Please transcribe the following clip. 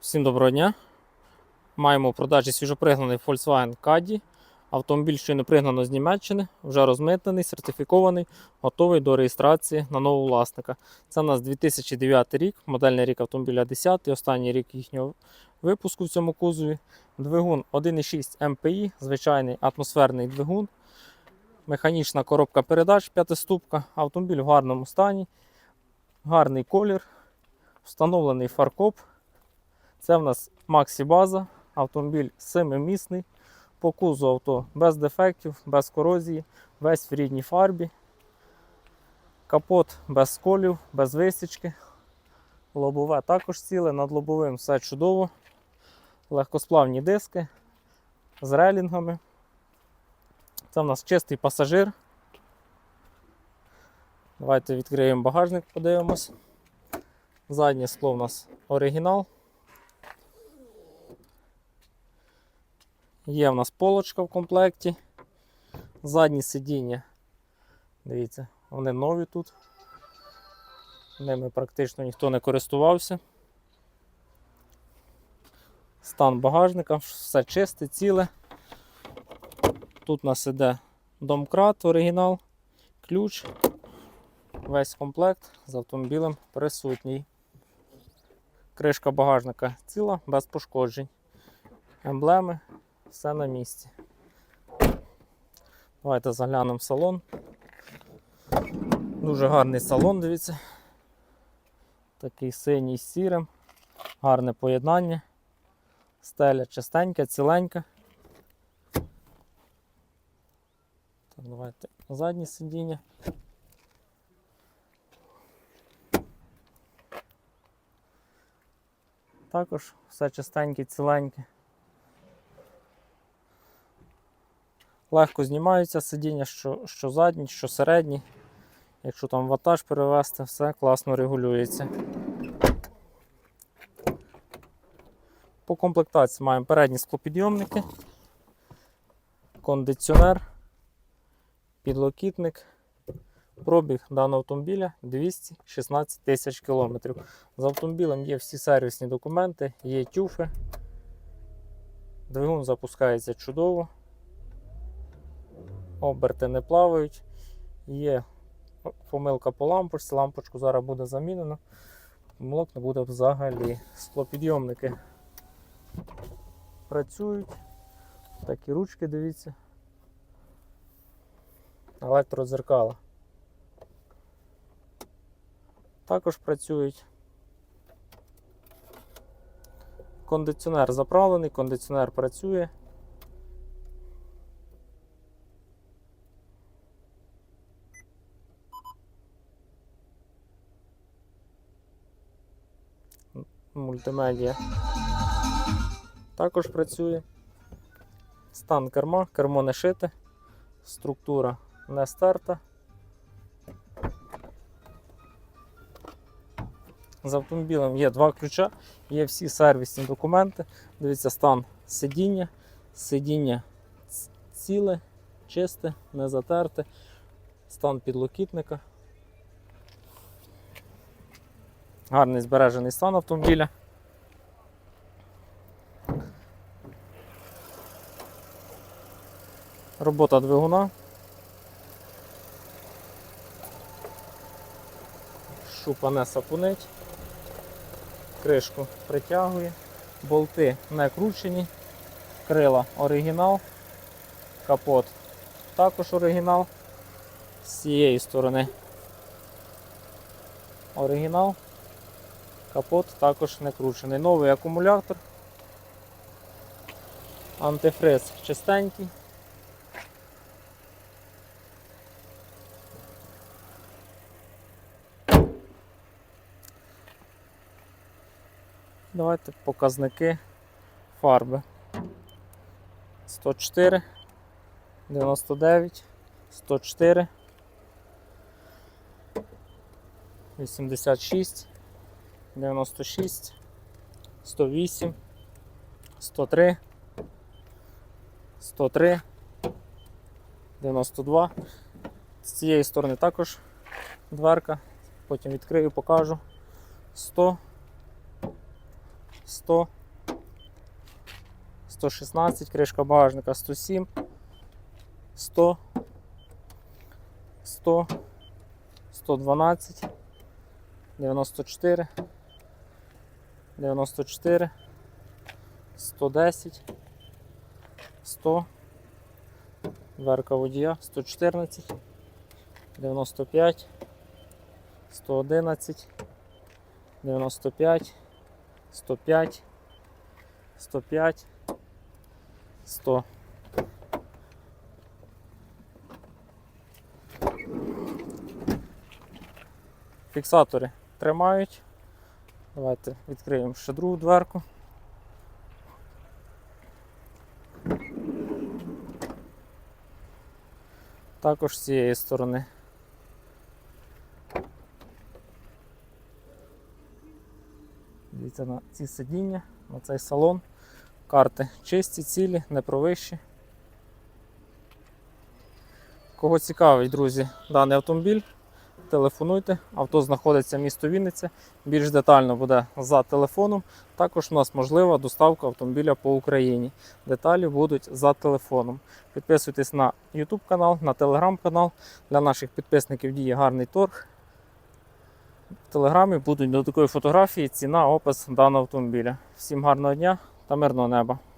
Всім доброго дня. Маємо у продажі свіжопригнаний Volkswagen Caddy. Автомобіль щойно пригнано з Німеччини, вже розмитнений, сертифікований, готовий до реєстрації на нового власника. Це у нас 2009 рік, модельний рік автомобіля 10, останній рік їхнього випуску в цьому кузові. Двигун 1,6 МПІ, звичайний атмосферний двигун, механічна коробка передач п'ятиступка, автомобіль в гарному стані, гарний колір, встановлений фаркоп. Це в нас Maxi База, автомобіль семимісний. По кузу авто без дефектів, без корозії, весь в рідній фарбі. Капот без сколів, без висічки. Лобове також ціле, над лобовим все чудово. Легкосплавні диски з релінгами. Це в нас чистий пасажир. Давайте відкриємо багажник, подивимось. Заднє скло у нас оригінал. Є в нас полочка в комплекті. Задні сидіння. Дивіться, вони нові тут. Ними практично ніхто не користувався. Стан багажника, все чисте, ціле. Тут у нас іде домкрат, оригінал, ключ. Весь комплект з автомобілем присутній. Кришка багажника ціла, без пошкоджень. Емблеми все на місці. Давайте заглянемо в салон. Дуже гарний салон, дивіться. Такий синій з сірим, гарне поєднання. Стеля чистенька, ціленька. Так, давайте заднє сидіння. Також все чистеньке, ціленьке. Легко знімаються сидіння, що, що задні, що середні. Якщо там ватаж перевести, все класно регулюється. По комплектації маємо передні склопідйомники, кондиціонер, підлокітник. Пробіг даного автомобіля 216 тисяч кілометрів. З автомобілем є всі сервісні документи, є тюфи. Двигун запускається чудово оберти не плавають. Є помилка по лампочці, лампочку зараз буде замінено. Помилок не буде взагалі. Склопідйомники працюють. Такі ручки, дивіться. Електродзеркала. Також працюють. Кондиціонер заправлений, кондиціонер працює. Мультимедіа. Також працює. Стан керма, кермо не шите, структура не стерта. З автомобілем є два ключа, є всі сервісні документи. Дивіться, стан сидіння, сидіння ціле, чисте, не затерте, стан підлокітника. Гарний збережений стан автомобіля. Робота двигуна. Шупа не сапунить, кришку притягує, болти не кручені, крила оригінал, капот також оригінал. З цієї сторони оригінал. Капот також не кручений. Новий акумулятор. Антифриз чистенький. Давайте показники фарби. 104, 99, 104, 86. 96, 108, 103, 103, 92. З цієї сторони також дверка, потім відкрию, покажу. 100, 100, 116, кришка багажника 107, 100, 100, 112, 94, 94, 110, 100, дверка водія. 114, 95, 111, 95, 105, 105, 100. Фіксатори тримають. Давайте відкриємо ще другу дверку. Також з цієї сторони. Дивіться на ці сидіння, на цей салон. Карти чисті, цілі, не провищі. Кого цікавить, друзі, даний автомобіль, телефонуйте. Авто знаходиться в місто Вінниця. Більш детально буде за телефоном. Також у нас можлива доставка автомобіля по Україні. Деталі будуть за телефоном. Підписуйтесь на YouTube канал, на Telegram канал. Для наших підписників діє гарний торг. В телеграмі будуть до такої фотографії ціна, опис даного автомобіля. Всім гарного дня та мирного неба!